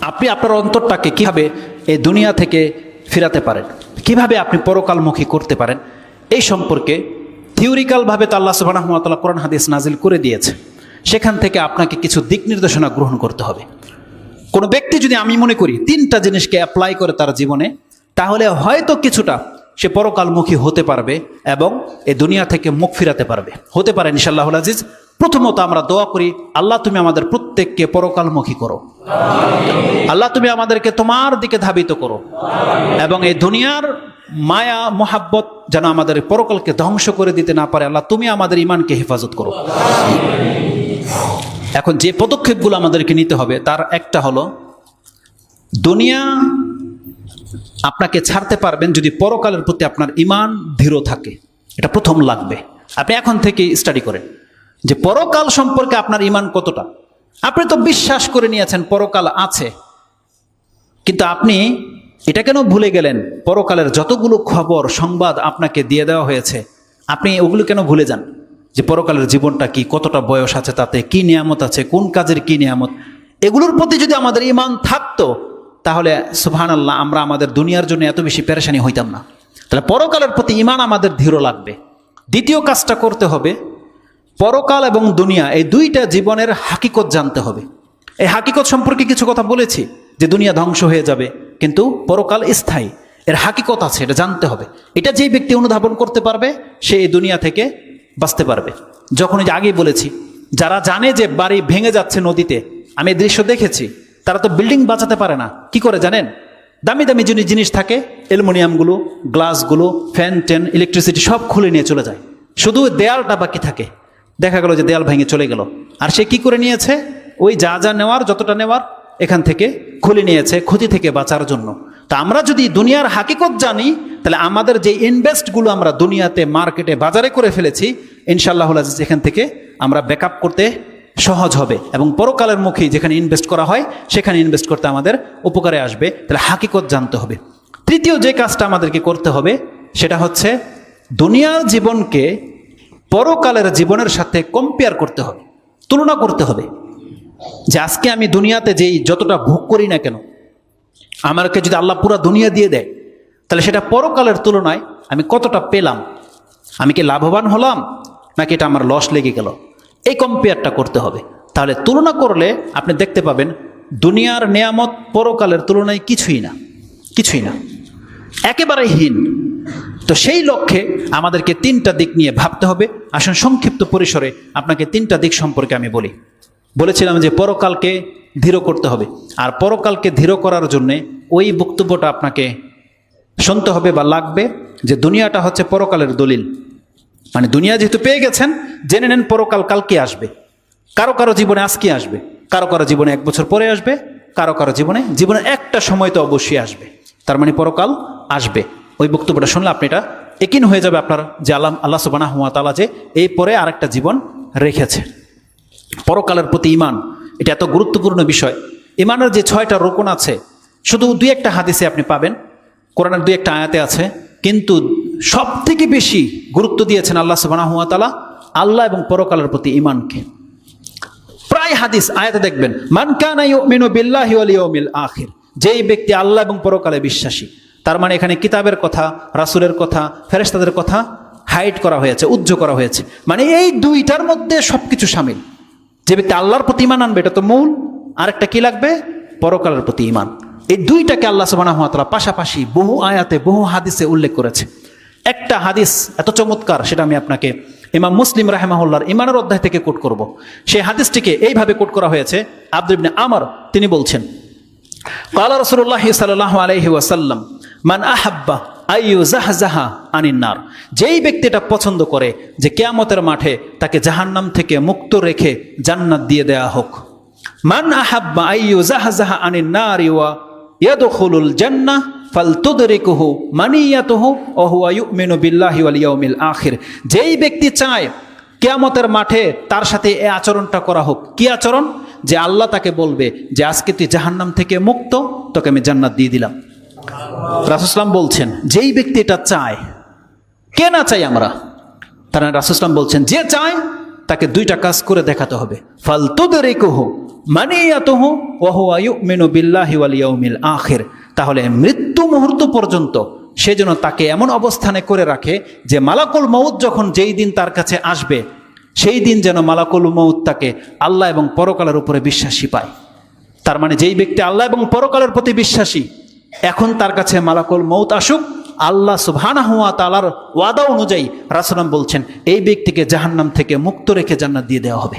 আপনি আপনার অন্তরটাকে কীভাবে এই দুনিয়া থেকে ফিরাতে পারেন? কীভাবে আপনি পরকালমুখী করতে পারেন? এই সম্পর্কে থিওরিক্যালভাবে তো আল্লাহ সুবাহ রহমতাল্লাহ কোরআন হাদিস নাজিল করে দিয়েছে। সেখান থেকে আপনাকে কিছু দিক নির্দেশনা গ্রহণ করতে হবে। কোনো ব্যক্তি যদি আমি মনে করি তিনটা জিনিসকে অ্যাপ্লাই করে তার জীবনে, তাহলে হয়তো কিছুটা সে পরকালমুখী হতে পারবে এবং এ দুনিয়া থেকে মুখ ফিরাতে পারবে। হতে পারে ইনশাল্লাহ আজিজ প্রথমত আমরা দোয়া করি, আল্লাহ তুমি আমাদের প্রত্যেককে পরকালমুখী করো। আল্লাহ তুমি আমাদেরকে তোমার দিকে ধাবিত করো। এবং এই দুনিয়ার মায়া, মোহাব্বত যেন আমাদের পরকালকে ধ্বংস করে দিতে না পারে, আল্লাহ তুমি আমাদের ইমানকে হেফাজত করো। এখন যে পদক্ষেপগুলো আমাদেরকে নিতে হবে, তার একটা হলো, দুনিয়া আপনাকে ছাড়তে পারবেন যদি পরকালের প্রতি আপনার ইমান দৃঢ় থাকে। এটা প্রথম লাগবে। আপনি এখন থেকে স্টাডি করেন। যে পরকাল সম্পর্কে আপনার ইমান কতটা? আপনি তো বিশ্বাস করে নিয়েছেন পরকাল আছে। কিন্তু আপনি এটা কেন ভুলে গেলেন? পরকালের যতগুলো খবর, সংবাদ আপনাকে দিয়ে দেওয়া হয়েছে, আপনি ওগুলো কেন ভুলে যান? যে পরকালের জীবনটা কি, কতটা বয়স আছে তাতে, কি নিয়ামত আছে, কোন কাজের কি নিয়ামত? এগুলোর প্রতি যদি আমাদের ইমান থাকতো, তাহলে সুবহান আল্লাহ আমরা আমাদের দুনিয়ার জন্য এত বেশি পেরেশানি হইতাম না। তাহলে পরকালের প্রতি ইমান আমাদের দৃঢ় লাগবে। দ্বিতীয় কাজটা করতে হবে পরকাল এবং দুনিয়া, এই দুইটা জীবনের হাকিকত জানতে হবে। এই হাকিকত সম্পর্কে কিছু কথা বলেছি যে দুনিয়া ধ্বংস হয়ে যাবে, কিন্তু পরকাল স্থায়ী। এর হাকিকত আছে, এটা জানতে হবে। এটা যেই ব্যক্তি অনুধাবন করতে পারবে, সে এই দুনিয়া থেকে বাঁচতে পারবে। যখন যে আগেই বলেছি, যারা জানে যে বাড়ি ভেঙে যাচ্ছে নদীতে, আমি দৃশ্য দেখেছি, তারা তো বিল্ডিং বাঁচাতে পারে না। কি করে জানেন? দামি দামি যিনি জিনিস থাকে, অ্যালুমিনিয়ামগুলো, গ্লাসগুলো, ফ্যান টেন ইলেকট্রিসিটি সব খুলে নিয়ে চলে যায়। শুধু দেয়ালটা বাকি থাকে। দেখা গেল যে দেয়াল ভেঙে চলে গেল। আর সে কি করে নিয়েছে? ওই যা যা নেওয়ার, যতটা নেওয়ার, এখান থেকে খুলে নিয়েছে ক্ষতি থেকে বাঁচার জন্য। তা আমরা যদি দুনিয়ার হাকিকত জানি, তাহলে আমাদের যে ইনভেস্টগুলো আমরা দুনিয়াতে মার্কেটে বাজারে করে ফেলেছি ইনশাল্লাহ আজিজ এখান থেকে আমরা ব্যাকআপ করতে সহজ হবে এবং পরকালের মুখী যেখানে ইনভেস্ট করা হয়, সেখানে ইনভেস্ট করতে আমাদের উপকারে আসবে। তাহলে হাকিকত জানতে হবে। তৃতীয় যে কাজটা আমাদেরকে করতে হবে, সেটা হচ্ছে দুনিয়ার জীবনকে পরকালের জীবনের সাথে কম্পেয়ার করতে হবে, তুলনা করতে হবে যে আজকে আমি দুনিয়াতে যেই যতটা ভোগ করি না কেন, আমাকে যদি আল্লাহ পুরা দুনিয়া দিয়ে দেয়, তাহলে সেটা পরকালের তুলনায় আমি কতটা পেলাম, আমি কি লাভবান হলাম, নাকি এটা আমার লস লেগে গেল, এই কম্পেয়ারটা করতে হবে। তাহলে তুলনা করলে আপনি দেখতে পাবেন, দুনিয়ার নেয়ামত পরকালের তুলনায় কিছুই না কিছুই না। একেবারে হীন। তো সেই লক্ষ্যে আমাদেরকে তিনটা দিক নিয়ে ভাবতে হবে। আসুন সংক্ষিপ্ত পরিসরে আপনাকে তিনটা দিক সম্পর্কে আমি বলি। বলেছিলাম যে পরকালকে ধীর করতে হবে। আর পরকালকে ধীর করার জন্যে ওই বক্তব্যটা আপনাকে শুনতে হবে বা লাগবে যে দুনিয়াটা হচ্ছে পরকালের দলিল। মানে দুনিয়া যেহেতু পেয়ে গেছেন, জেনে নেন পরকাল কালকে আসবে। কারও কারও জীবনে আজকে আসবে? কারও কারও জীবনে এক বছর পরে আসবে, কারও কারও জীবনে জীবনে একটা সময় তো অবশ্যই আসবে। তার মানে পরকাল আসবে। ওই বক্তব্যটা শুনলে আপনি এটা একিন হয়ে যাবে আপনার যে আল্লাহ আল্লাহ সুবানা হুয়া তালা যে এই পরে আরেকটা জীবন রেখেছে। পরকালের প্রতি ইমান এটা এত গুরুত্বপূর্ণ বিষয়। ইমানের যে ছয়টা রোকন আছে, শুধু দুই একটা হাদিসে আপনি পাবেন। কোরআনের দুই একটা আয়াতে আছে, কিন্তু সব থেকে বেশি গুরুত্ব দিয়েছেন আল্লাহ সুবানা হুয়া তালা আল্লাহ এবং পরকালের প্রতি ইমানকে প্রায় হাদিস, আয়াতে দেখবেন মানকানা ইউমিনু বিল্লাহি ওয়াল ইয়াউমিল আখির। যেই ব্যক্তি আল্লাহ এবং পরকালে বিশ্বাসী, তার মানে এখানে কিতাবের কথা, রাসূলের কথা ফেরেস্তাদের কথা হাইড করা হয়েছে উজ্জ করা হয়েছে। মানে এই দুইটার মধ্যে সবকিছু সামিল। যে ব্যক্তি আল্লাহর প্রতি ইমান আনবে, এটা তো মূল। আরেকটা কি লাগবে? পরকালের প্রতি ইমান এই দুইটাকে আল্লাহ তাআলা পাশাপাশি বহু আয়াতে, বহু হাদিসে উল্লেখ করেছে। একটা হাদিস এত চমৎকার, সেটা আমি আপনাকে ইমাম মুসলিম রাহেমাহুল্লার ইমানের অধ্যায় থেকে কোট করব। সেই হাদিসটিকে এইভাবে কোট করা হয়েছে, আব্দুল আমর, তিনি বলছেন কালা রসুল্লাহ সাল্লাহ আলহি ওয়াসাল্লাম মান আহাব্বা আইউ জাহজাহা আনিন্নার যেই ব্যক্তিটা পছন্দ করে যে কেয়ামতের মাঠে তাকে জাহান্নাম থেকে মুক্ত রেখে জান্নাত দিয়ে দেয়া হোক। মান আহাব্বা আইউ জাহজাহা আনিন্নার ইয়া ইয়াদুল জান্না ফালতুদরিকুহু মানিয়াতুহু আয়ু ইউমিনু বিল্লাহি ওয়াল ইয়াউমিল আখির। যেই ব্যক্তি চায় কেয়ামতের মাঠে তার সাথে এ আচরণটা করা হোক। কি আচরণ? যে আল্লাহ তাকে বলবে যে আজকে তুই জাহান্নাম থেকে মুক্ত, তোকে আমি জান্নাত দিয়ে দিলাম। রাসুসলাম বলছেন, যেই ব্যক্তি এটা চায়, কে না চাই আমরা? তারা রাসুসলাম বলছেন, যে চায়, তাকে দুইটা কাজ করে দেখাতে হবে। ফালতুদের কহু মানিয়াতুহু ওয়া হুয়া ইউমিনু বিল্লাহি ওয়াল ইয়াউমিল আখির। তাহলে মৃত্যু মুহূর্ত পর্যন্ত সে যেন তাকে এমন অবস্থানে করে রাখে যে মালাকুল মৌত যখন যেই দিন তার কাছে আসবে সেই দিন যেন মালাকুল মৌত তাকে আল্লাহ এবং পরকালের উপরে বিশ্বাসী পায়। তার মানে যেই ব্যক্তি আল্লাহ এবং পরকালের প্রতি বিশ্বাসী, এখন তার কাছে মালাকুল মৌত আসুক, আল্লাহ সুবহানা হুয়া তালার ওয়াদা অনুযায়ী রাসুলাম বলছেন, এই ব্যক্তিকে জাহান্নাম থেকে মুক্ত রেখে জান্নাত দিয়ে দেওয়া হবে।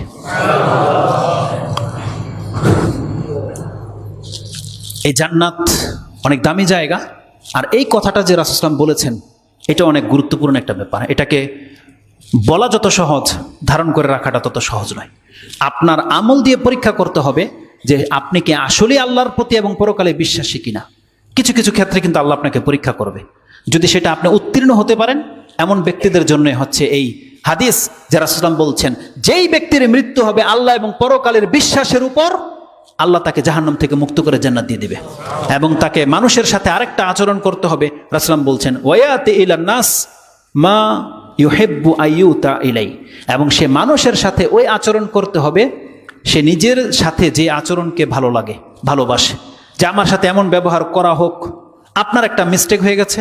এই জান্নাত অনেক দামি জায়গা, আর এই কথাটা যে রাসুসলাম বলেছেন, এটা অনেক গুরুত্বপূর্ণ একটা ব্যাপার। এটাকে বলা যত সহজ, ধারণ করে রাখাটা তত সহজ নয়। আপনার আমল দিয়ে পরীক্ষা করতে হবে যে আপনি কি আসলে আল্লাহর প্রতি এবং পরকালে বিশ্বাসী কিনা। কিছু কিছু ক্ষেত্রে কিন্তু আল্লাহ আপনাকে পরীক্ষা করবে। যদি সেটা আপনি উত্তীর্ণ হতে পারেন, এমন ব্যক্তিদের জন্য হচ্ছে এই হাদিস যারা সুলাম বলছেন, যেই ব্যক্তির মৃত্যু হবে আল্লাহ এবং পরকালের বিশ্বাসের উপর, আল্লাহ তাকে জাহান্নাম থেকে মুক্ত করে জান্নাত দিয়ে দিবে। এবং তাকে মানুষের সাথে আরেকটা আচরণ করতে হবে। রাসলাম বলছেন ওয়াতে ইলান নাস মা ইউহেব্বু আইউতা ইলাই। এবং সে মানুষের সাথে ওই আচরণ করতে হবে, সে নিজের সাথে যে আচরণকে ভালো লাগে, ভালোবাসে। যে আমার সাথে এমন ব্যবহার করা হোক, আপনার একটা মিস্টেক হয়ে গেছে,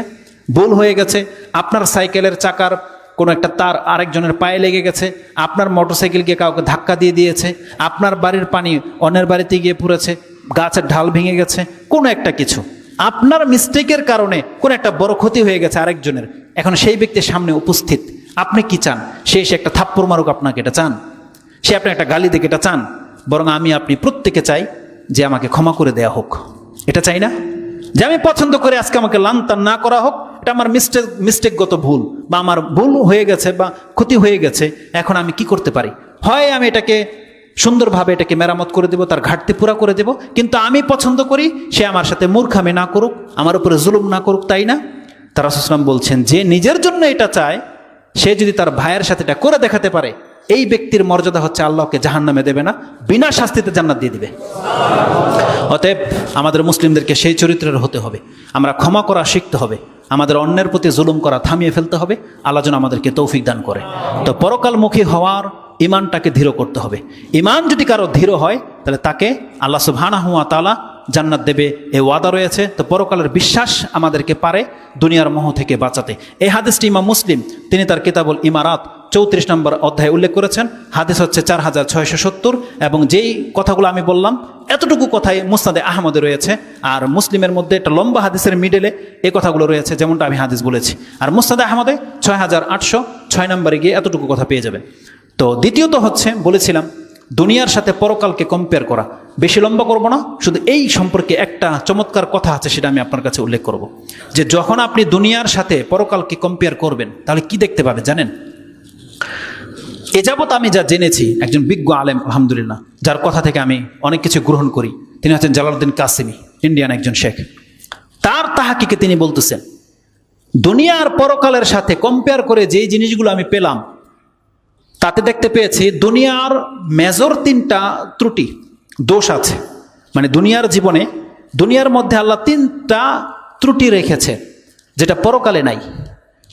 ভুল হয়ে গেছে, আপনার সাইকেলের চাকার কোনো একটা তার আরেকজনের পায়ে লেগে গেছে, আপনার মোটরসাইকেলকে কাউকে ধাক্কা দিয়ে দিয়েছে, আপনার বাড়ির পানি অন্যের বাড়িতে গিয়ে পড়েছে, গাছের ঢাল ভেঙে গেছে, কোনো একটা কিছু। আপনার মিস্টেকের কারণে কোনো একটা বড় ক্ষতি হয়ে গেছে আরেকজনের। এখন সেই ব্যক্তির সামনে উপস্থিত, আপনি কি চান? সে এসে একটা থাপ্পড় মারুক আপনাকে, এটা চান? সে আপনি একটা গালি দেখে এটা চান? বরং আমি আপনি প্রত্যেকে চাই যে আমাকে ক্ষমা করে দেয়া হোক। এটা চাই না? যে আমি পছন্দ করে আজকে আমাকে লান্তান না করা হোক, এটা আমার মিস্টেক, মিস্টেকগত ভুল, বা আমার ভুল হয়ে গেছে, বা ক্ষতি হয়ে গেছে, এখন আমি কি করতে পারি? হয় আমি এটাকে সুন্দরভাবে এটাকে মেরামত করে দেব, তার ঘাটতি পুরা করে দেব, কিন্তু আমি পছন্দ করি, সে আমার সাথে মূর্খামি না করুক, আমার উপরে জুলুম না করুক, তাই না? তারা সুসলাম বলছেন, যে নিজের জন্য এটা চায়, সে যদি তার ভাইয়ের সাথে এটা করে দেখাতে পারে, এই ব্যক্তির মর্যাদা হচ্ছে আল্লাহকে জাহান নামে দেবে না, বিনা শাস্তিতে জান্নাত দিয়ে দিবে। অতএব আমাদের মুসলিমদেরকে সেই চরিত্রের হতে হবে। আমরা ক্ষমা করা শিখতে হবে। আমাদের অন্যের প্রতি জুলুম করা থামিয়ে ফেলতে হবে। আল্লাহ যেন আমাদেরকে তৌফিক দান করে। তো পরকালমুখী হওয়ার ইমানটাকে ধীর করতে হবে। ইমান যদি কারও ধীর হয়, তাহলে তাকে আল্লাহ সুবহানা হুয়া তালা জান্নাত দেবে, এ ওয়াদা রয়েছে। তো পরকালের বিশ্বাস আমাদেরকে পারে দুনিয়ার মোহ থেকে বাঁচাতে। এই হাদিসটি ইমাম মুসলিম, তিনি তার কিতাবুল ইমারাত চৌত্রিশ নম্বর অধ্যায়ে উল্লেখ করেছেন। হাদিস হচ্ছে চার হাজার ছয়শো সত্তর এবং যেই কথাগুলো আমি বললাম, এতটুকু কথাই মুস্তাদে আহমদে রয়েছে। আর মুসলিমের মধ্যে একটা লম্বা হাদিসের মিডেলে এই কথাগুলো রয়েছে, যেমনটা আমি হাদিস বলেছি। আর মুস্তাদে আহমদে ছয় হাজার আটশো ছয় নম্বরে গিয়ে এতটুকু কথা পেয়ে যাবেন। তো দ্বিতীয়ত হচ্ছে, বলেছিলাম দুনিয়ার সাথে পরকালকে কম্পেয়ার করা। বেশি লম্বা করব না, শুধু এই সম্পর্কে একটা চমৎকার কথা আছে সেটা আমি আপনার কাছে উল্লেখ করব। যে যখন আপনি দুনিয়ার সাথে পরকালকে কম্পেয়ার করবেন, তাহলে কি দেখতে পাবেন জানেন? এ যাবৎ আমি যা জেনেছি, একজন বিজ্ঞ আলেম, আলহামদুলিল্লাহ, যার কথা থেকে আমি অনেক কিছু গ্রহণ করি। তিনি হচ্ছেন জালালউদ্দিন কাসিমি, ইন্ডিয়ান একজন শেখ। তার তাহাকিকে তিনি বলতেছেন, দুনিয়ার পরকালের সাথে কম্পেয়ার করে যেই জিনিসগুলো আমি পেলাম তাতে দেখতে পেয়েছি দুনিয়ার মেজর তিনটা ত্রুটি, দোষ আছে। মানে দুনিয়ার জীবনে দুনিয়ার মধ্যে আল্লাহ তিনটা ত্রুটি রেখেছে, যেটা পরকালে নাই।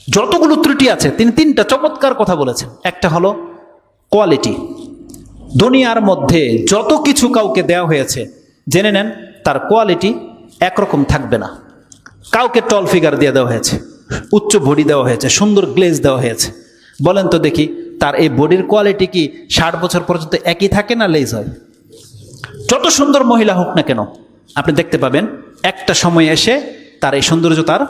যতগুলো ত্রুটি আছে, তিনি তিনটা চমৎকার কথা বলেছেন। একটা হলো কোয়ালিটি। দুনিয়ার মধ্যে যত কিছু কাউকে দেওয়া হয়েছে, জেনে নেন, তার কোয়ালিটি একরকম থাকবে না। কাউকে টল ফিগার দিয়ে দেওয়া হয়েছে, উচ্চ বডি দেওয়া হয়েছে, সুন্দর গ্লেজ দেওয়া হয়েছে। বলেন তো দেখি তার এই বডির কোয়ালিটি কি ষাট বছর পর্যন্ত একই থাকে না লেজ হয়? যত সুন্দর মহিলা হোক না কেন, আপনি দেখতে পাবেন একটা সময় এসে তার এই সৌন্দর্য তার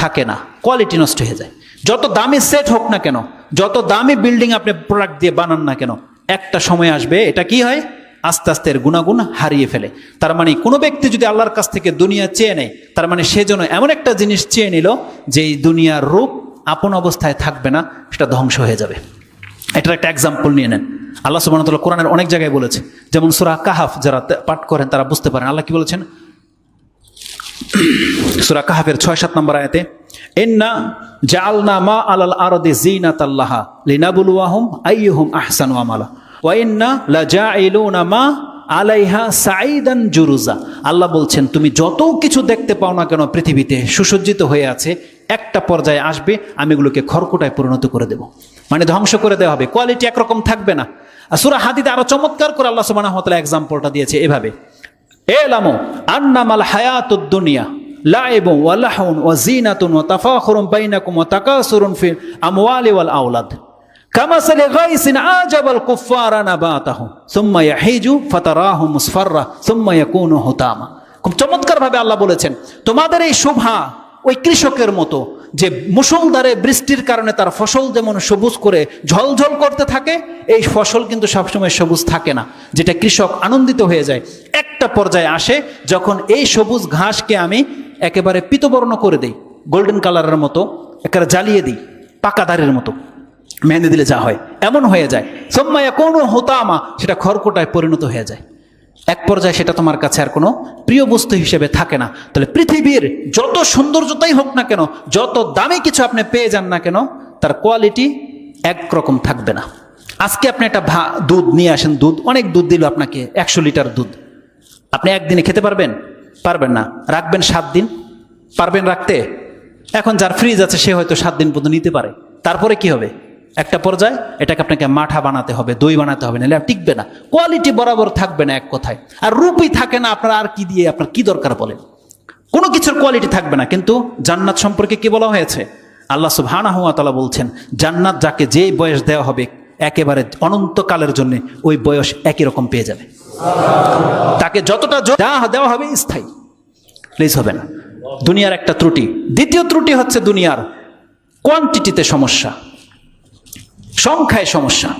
থাকে না কোয়ালিটি নষ্ট হয়ে যায়। যত দামি সেট হোক না কেন, যত দামি বিল্ডিং আপনি প্রোডাক্ট দিয়ে বানান না কেন, একটা সময় আসবে, এটা কি হয়? আস্তে আস্তে এর গুণাগুণ হারিয়ে ফেলে। তার মানে কোনো ব্যক্তি যদি আল্লাহর কাছ থেকে দুনিয়া চেয়ে নেয়, তার মানে সে যেন এমন একটা জিনিস চেয়ে নিল যে এই দুনিয়ার রূপ আপন অবস্থায় থাকবে না, সেটা ধ্বংস হয়ে যাবে। এটার একটা এক্সাম্পল নিয়ে নেন। আল্লাহ সুবাহতাল্লাহ কোরআনের অনেক জায়গায় বলেছে, যেমন সুরা কাহাফ যারা পাঠ করেন তারা বুঝতে পারেন। আল্লাহ কি বলেছেন? সুরা কাহাফের ছয় সাত নম্বর আয়াতে এন্না জালনা মা আলাল আরদে জিনাত আল্লাহা লিনাবুলুয়াহুম আইয়ুহুম আহসানু আমালা। ওয়া ইন্না লা জাইলুনা মা আলাইহা সাইদান জুরুজা। আল্লাহ বলছেন, তুমি যত কিছু দেখতে পাও না কেন পৃথিবীতে সুসজ্জিত হয়ে আছে একটা পর্যায়ে আসবে আমি এগুলোকে খড়কুটায় পরিণত করে দেব মানে ধ্বংস করে দেওয়া হবে কোয়ালিটি একরকম থাকবে না আর সুরা হাদিদে আরো চমৎকার করে আল্লাহ সুবহানাহু ওয়া তাআলা এক্সাম্পলটা দিয়েছে এভাবে এলামু আন্নামাল হায়াতুদ দুনিয়া লাইবু ওয়া লাহুন ওয়া জিনাতুন ওয়া তাফাখুরুন বাইনাকুম ওয়া তাকাসুরুন ফিল আমওয়ালি ওয়াল আওলাদ كمثل غيث أعجب الكفار نباته ثم يحيج فتراه مصفرا ثم يكون هتاما খুব চমৎকার ভাবে আল্লাহ বলেছেন তোমাদের এই শোভা ওই কৃষকের মতো যে মুসলধারে বৃষ্টির কারণে তার ফসল যেমন সবুজ করে ঝলঝল করতে থাকে, এই ফসল কিন্তু সবসময় সবুজ থাকে না, যেটা কৃষক আনন্দিত হয়ে যায়। একটা পর্যায়ে আসে, যখন এই সবুজ ঘাসকে আমি একেবারে পিতবর্ণ করে দেই গোল্ডেন কালারের মতো, একেবারে জ্বালিয়ে দিই, পাকাদারের মতো। মেহেন্দি দিলে যা হয়, এমন হয়ে যায়। সোম্মাইয়া কোনো হোতামা, সেটা খড়কোটায় পরিণত হয়ে যায়। এক পর্যায়ে সেটা তোমার কাছে আর কোনো প্রিয় বস্তু হিসেবে থাকে না। তাহলে পৃথিবীর যত সৌন্দর্যতাই হোক না কেন, যত দামি কিছু আপনি পেয়ে যান না কেন, তার কোয়ালিটি একরকম থাকবে না। আজকে আপনি একটা ভা দুধ নিয়ে আসেন, দুধ, অনেক দুধ দিল আপনাকে, একশো লিটার দুধ। আপনি একদিনে খেতে পারবেন? পারবেন না। রাখবেন সাত দিন। পারবেন রাখতে? এখন যার ফ্রিজ আছে, সে হয়তো সাত দিন পর্যন্ত নিতে পারে। তারপরে কি হবে? একটা পর্যায়ে এটাকে আপনাকে মাঠা বানাতে হবে, দই বানাতে হবে, নাহলে টিকবে না। কোয়ালিটি বরাবর থাকবে না এক কথায়। আর রূপই থাকে না, আপনার আর কি দিয়ে, আপনার কি দরকার বলেন। কোনো কিছুর কোয়ালিটি থাকবে না, কিন্তু জান্নাত সম্পর্কে কি বলা হয়েছে? আল্লাহ সুবহানাহু ওয়া তাআলা বলছেন, জান্নাত যাকে যেই বয়স দেওয়া হবে, একেবারে অনন্তকালের জন্য ওই বয়স একই রকম পেয়ে যাবে। তাকে যতটা দেওয়া হবে স্থায়ী। প্লিজ হবে না। দুনিয়ার একটা ত্রুটি। দ্বিতীয় ত্রুটি হচ্ছে দুনিয়ার কোয়ান্টিটিতে সমস্যা। সংখ্যায় সমস্যা।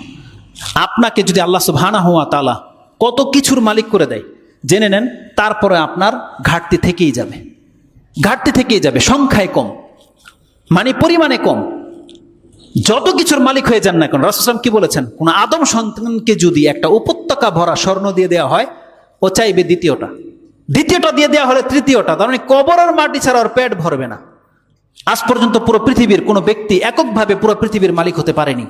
আপনাকে যদি আল্লাহ সুবহানা হুয়া তালা কত কিছুর মালিক করে দেয়, জেনে নেন, তারপরে আপনার ঘাটতি থেকেই যাবে। ঘাটতি থেকেই যাবে, সংখ্যায় কম মানে পরিমাণে কম। যত কিছুর মালিক হয়ে যান না কেন রাসুসলাম কি বলেছেন? কোন আদম সন্তানকে যদি একটা উপত্যকা ভরা স্বর্ণ দিয়ে দেওয়া হয়, ও চাইবে দ্বিতীয়টা। দ্বিতীয়টা দিয়ে দেওয়া হলে তৃতীয়টা, তার মানে কবরের মাটি ছাড়া ওর পেট ভরবে না। আজ পর্যন্ত পুরো পৃথিবীর কোনো ব্যক্তি এককভাবে পুরো পৃথিবীর মালিক হতে পারেনি।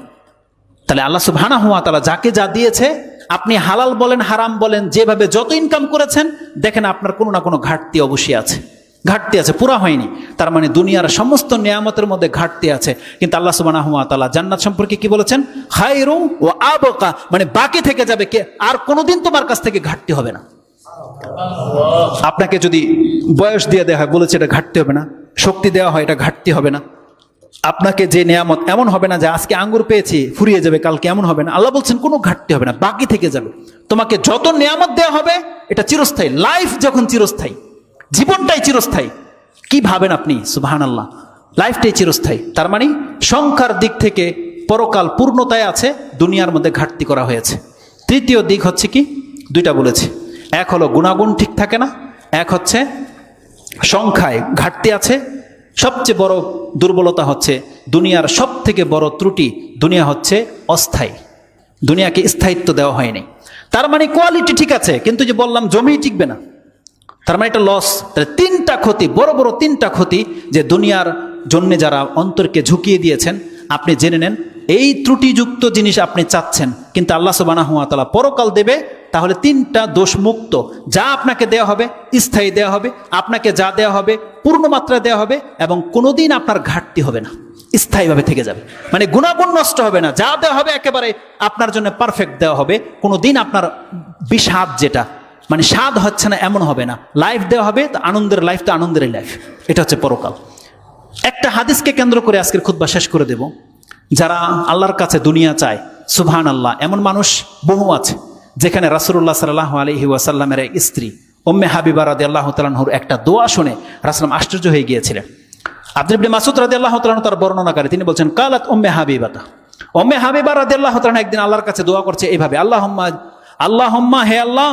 তাহলে আল্লাহ সুবহানা হুয়া তালা যাকে যা দিয়েছে, আপনি হালাল বলেন, হারাম বলেন, যেভাবে যত ইনকাম করেছেন, দেখেন আপনার কোনো না কোনো ঘাটতি অবশ্যই আছে। ঘাটতি আছে, পুরা হয়নি। তার মানে দুনিয়ার সমস্ত নিয়ামতের মধ্যে ঘাটতি আছে। কিন্তু আল্লাহ সুবাহ তালা জান্নাত সম্পর্কে কি বলেছেন? হাইরু ও আবকা। মানে বাকি থেকে যাবে কে? আর কোনোদিন তোমার কাছ থেকে ঘাটতি হবে না। আপনাকে যদি বয়স দিয়ে দেওয়া হয়, বলেছে এটা ঘাটতি হবে না। শক্তি দেওয়া হয়, এটা ঘাটতি হবে না। আপনাকে যে নিয়ামত এমন হবে না যে আজকে আঙ্গুর পেয়েছি, ফুরিয়ে যাবে, কালকে এমন হবে না। আল্লাহ বলছেন, কোনো ঘাটতি হবে না, বাকি থেকে যাবে। তোমাকে যত নিয়ামত দেওয়া হবে, এটা চিরস্থায়ী। লাইফ যখন চিরস্থায়ী, জীবনটাই চিরস্থায়ী, কি ভাবেন আপনি? সুবাহান আল্লাহ লাইফটাই চিরস্থায়ী। তার মানে সংখ্যার দিক থেকে পরকাল পূর্ণতায় আছে, দুনিয়ার মধ্যে ঘাটতি করা হয়েছে। তৃতীয় দিক হচ্ছে কি? দুইটা বলেছি। এক হলো গুণাগুণ ঠিক থাকে না, এক হচ্ছে সংখ্যায় ঘাটতি আছে সবচেয়ে বড় দুর্বলতা হচ্ছে দুনিয়ার সব থেকে বড় ত্রুটি দুনিয়া হচ্ছে অস্থায়ী। দুনিয়াকে স্থায়িত্ব দেওয়া হয়নি। তার মানে কোয়ালিটি ঠিক আছে, কিন্তু যে বললাম জমি টিকবে না। তার মানে এটা লস তাহলে তিনটা ক্ষতি, বড় বড় তিনটা ক্ষতি যে দুনিয়ার জন্যে যারা অন্তরকে ঝুঁকিয়ে দিয়েছেন, আপনি জেনে নেন এই ত্রুটিযুক্ত জিনিস আপনি চাচ্ছেন, কিন্তু আল্লাহ সুবানা হুয়া তালা পরকাল দেবে, তাহলে তিনটা দোষমুক্ত যা আপনাকে দেওয়া হবে, স্থায়ী দেওয়া হবে, আপনাকে যা দেওয়া হবে পূর্ণ মাত্রা দেওয়া হবে, এবং কোনোদিন আপনার ঘাটতি হবে না, স্থায়ীভাবে থেকে যাবে। মানে গুণাগুণ নষ্ট হবে না, যা দেওয়া হবে একেবারে আপনার জন্য পারফেক্ট দেওয়া হবে কোনো দিন আপনার বিষাদ যেটা মানে স্বাদ হচ্ছে না, এমন হবে না। লাইফ দেওয়া হবে, তো আনন্দের লাইফ তো আনন্দের লাইফ এটা হচ্ছে পরকাল। একটা হাদিসকে কেন্দ্র করে আজকের খুদ্া শেষ করে দেব। যারা আল্লাহর কাছে দুনিয়া চায় সুবহান আল্লাহ এমন মানুষ বহু আছে, যেখানে রাসুল্লাহ সাল্লাহ আলহি ওয়াসাল্লামের এক স্ত্রী ওম্মে হাবিবা রাদি আল্লাহ তালাহুর একটা দোয়া শুনে রাসলাম আশ্চর্য হয়ে গিয়েছিলেন। আব্দুল মাসুদ রাদি আল্লাহ তালাহ তার বর্ণনাকারী, তিনি বলছেন, কালাত ওম্মে হাবিবাতা। ওম্মে হাবিবা রাদি আল্লাহ তালাহ একদিন আল্লাহর কাছে দোয়া করছে এইভাবে আল্লাহ আল্লাহ হে আল্লাহ,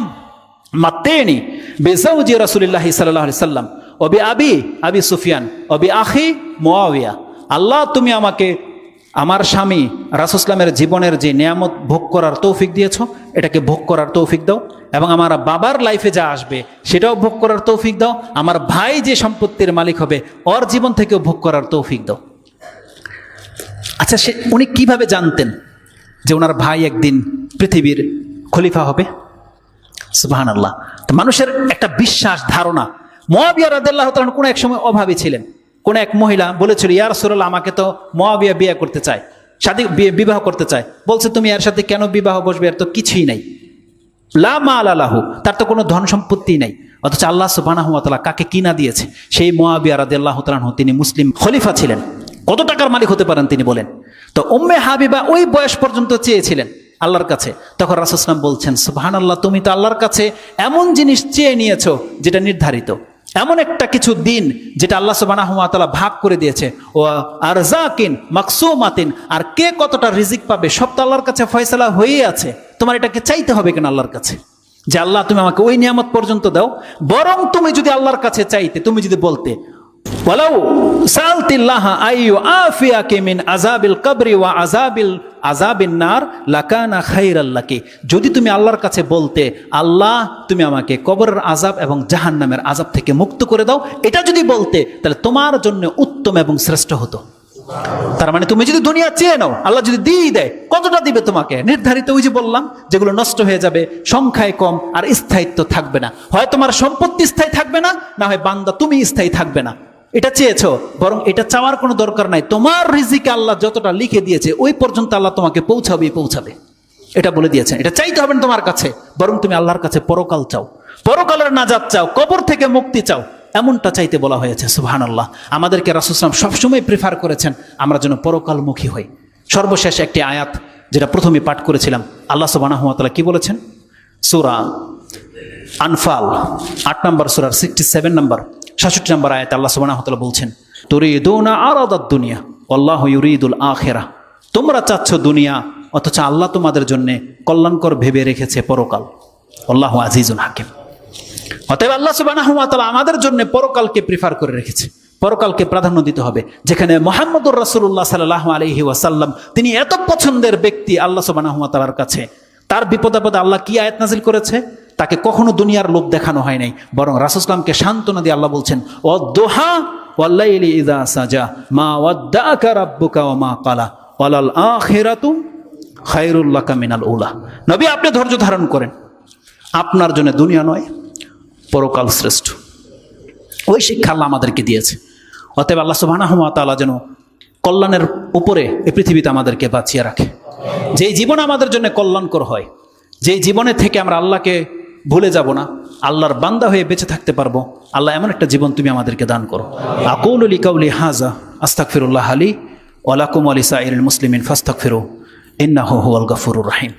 মাত্তেনি বেজাউজি রাসুলিল্লাহ সাল্লাহ সাল্লাম অবি আবি আবি সুফিয়ান অবি আখি মোয়াবিয়া আল্লাহ, তুমি আমাকে আমার স্বামী রাসুসলামের জীবনের যে নিয়ামত ভোগ করার তৌফিক দিয়েছ, এটাকে ভোগ করার তৌফিক দাও এবং আমার বাবার লাইফে যা আসবে, সেটাও ভোগ করার তৌফিক দাও। আমার ভাই যে সম্পত্তির মালিক হবে, ওর জীবন থেকেও ভোগ করার তৌফিক দাও। আচ্ছা সে, উনি কীভাবে জানতেন যে ওনার ভাই একদিন পৃথিবীর খলিফা হবে? সুবাহান আল্লাহ তো মানুষের একটা বিশ্বাস, ধারণা। মহাবিয়া রাদিল্লাহ তালন কোনো এক সময় অভাবী ছিলেন। কোন এক মহিলা বলেছিল ইয়ার সুরাল আমাকে তো মহাবিয়া বিয়ে করতে চায় সাথে বিবাহ করতে চায়। বলছে, তুমি এর সাথে কেন বিবাহ বসবে? এর তো কিছুই নাই। লা মা আলাহু তার তো কোনো ধন সম্পত্তি নাই। অথচ আল্লাহ সুবানাহতালা কাকে কিনা দিয়েছে? সেই মোয়াবিয়া রাদি আল্লাহ তালাহ তিনি মুসলিম খলিফা ছিলেন। কত টাকার মালিক হতে পারেন, তিনি বলেন। তো উম্মে হাবিবা ওই বয়স পর্যন্ত চেয়েছিলেন আল্লাহর কাছে। তখন রাসুসলাম বলছেন সুবাহান আল্লাহ তুমি তো আল্লাহর কাছে এমন জিনিস চেয়ে নিয়েছো, যেটা নির্ধারিত। এমন একটা কিছু দিন যেটা আল্লাহ সুবানাহতালা ভাগ করে দিয়েছে। ও আর জাকিন মাকসুমাতিন, আর কে কতটা রিজিক পাবে সব তো আল্লাহর কাছে ফয়সলা হয়েই আছে। তোমার এটাকে চাইতে হবে কেন আল্লাহর কাছে? যে আল্লাহ, তুমি আমাকে ওই নিয়ামত পর্যন্ত দাও। বরং তুমি যদি আল্লাহর কাছে চাইতে, তুমি যদি বলতে ওয়ালাউ সালতিল্লাহ আইয়ু আফিয়াকে মিন আযাবিল কবরি ওয়া আযাবিল আযাবিন নার লাকানা খাইরাল্লাকি যদি তুমি আল্লাহর কাছে বলতে, আল্লাহ, তুমি আমাকে কবরের আযাব এবং জাহান্নামের আযাব থেকে মুক্ত করে দাও, এটা যদি বলতে, তাহলে তোমার জন্য উত্তম এবং শ্রেষ্ঠ হতো। তার মানে তুমি যদি দুনিয়া চেয়ে নাও, আল্লাহ যদি দিয়ে দেয়, কতটা দিবে তোমাকে? নির্ধারিত ওই যে বললাম, যেগুলো নষ্ট হয়ে যাবে, সংখ্যায় কম আর স্থায়িত্ব থাকবে না। হয় তোমার সম্পত্তি স্থায়ী থাকবে না না হয় বান্দা তুমি স্থায়ী থাকবে না। এটা চেয়েছো, বরং এটা চাওয়ার কোনো দরকার নাই। তোমার রিজিকে আল্লাহ যতটা লিখে দিয়েছে, ওই পর্যন্ত আল্লাহ তোমাকে পৌঁছাবে পৌঁছাবে। এটা বলে দিয়েছেন। এটা চাইতে হবে না তোমার কাছে, বরং তুমি আল্লাহর কাছে পরকাল চাও। পরকালের নাজাত চাও, কবর থেকে মুক্তি চাও। এমনটা চাইতে বলা হয়েছে সুহান আল্লাহ আমাদেরকে রাসুসলাম সবসময় প্রিফার করেছেন, আমরা যেন পরকালমুখী হই। সর্বশেষ একটি আয়াত, যেটা প্রথমে পাঠ করেছিলাম। আল্লাহ সুবাহ কি বলেছেন? সুরা আনফাল, আট নম্বর সুরার সিক্সটি সেভেন নম্বর, সাতষট্টি নম্বর আয়াত আল্লাহ সুবাহ বলছেন তোর আর আরাদাত দুনিয়া, আল্লাহ ইউরিদুল আখেরা। তোমরা চাচ্ছ দুনিয়া, অথচ আল্লাহ তোমাদের জন্য কল্যাণকর ভেবে রেখেছে পরকাল। আল্লাহ আজিজুল হাকিম। অতএব আল্লাহ সুবাহ আমাদের জন্য পরকালকে প্রিফার করে রেখেছে। পরকালকে প্রাধান্য দিতে হবে। যেখানে মোহাম্মদুর রাসুল্লাহ সাল্লাহ আলহি ওয়াসাল্লাম, তিনি এত পছন্দের ব্যক্তি আল্লাহ সুবাহ কাছে। তার বিপদ আপদে আল্লাহ কি আয়াত নাজিল করেছে? তাকে কখনো দুনিয়ার লোভ দেখানো হয় নাই, বরং রাসুসলামকে সান্ত্বনা দিয়ে আল্লাহ বলছেন ও দোহা ওয়াল্লাইলি ইদা সাজা, মা ওয়াদ্দাকা রাব্বুকা ওয়া মা কালা ওয়ালাল আখিরাতু খায়রুল্লাকা মিনাল উলা। নবী, আপনি ধৈর্য ধারণ করেন। আপনার জন্য দুনিয়া নয়, পরকাল শ্রেষ্ঠ। ওই শিক্ষা আল্লাহ আমাদেরকে দিয়েছে। অতএব আল্লাহ সুবাহ তাআলা যেন কল্যাণের উপরে এই পৃথিবীতে আমাদেরকে বাঁচিয়ে রাখে। যেই জীবন আমাদের জন্য কল্যাণকর হয়, যেই জীবনে থেকে আমরা আল্লাহকে ভুলে যাব না। আল্লাহর বান্দা হয়ে বেঁচে থাকতে পারব। আল্লাহ এমন একটা জীবন তুমি আমাদেরকে দান করো। আকৌল আলী কাউলি হাজা আস্তাক ফিরুল্লাহ আলী ওলাকুম আলী সাইল মুসলিমিন ফাস্তাক ফিরু ইন্না হু আল গফুরুর রাহিম।